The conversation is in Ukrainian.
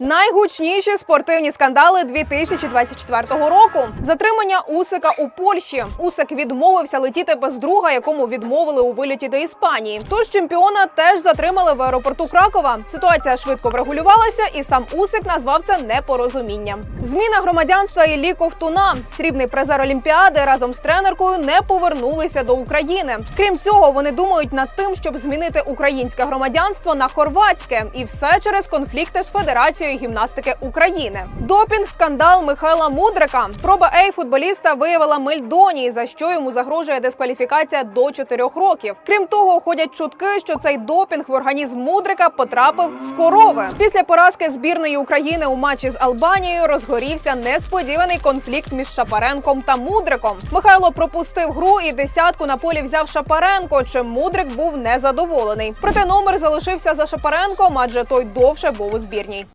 Найгучніші спортивні скандали 2024 року. Затримання Усика у Польщі. Усик відмовився летіти без друга, якому відмовили у виліті до Іспанії. Тож чемпіона теж затримали в аеропорту Кракова. Ситуація швидко врегулювалася, і сам Усик назвав це непорозумінням. Зміна громадянства Іллі Ковтуна, срібний призер Олімпіади, разом з тренеркою не повернулися до України. Крім цього, вони думають над тим, щоб змінити українське громадянство на хорватське, і все через конфлікти з Федерацією гімнастики України. Допінг скандал Михайла Мудрика. Проба Ей футболіста виявила мельдонії, за що йому загрожує дискваліфікація до 4 років. Крім того, ходять чутки, що цей допінг в організм Мудрика потрапив з корови. Після поразки збірної України у матчі з Албанією розгорівся несподіваний конфлікт між Шапаренком та Мудриком. Михайло пропустив гру і десятку на полі взяв Шапаренко. Чим Мудрик був незадоволений. Проте номер залишився за Шапаренком, адже той довше був у збірній.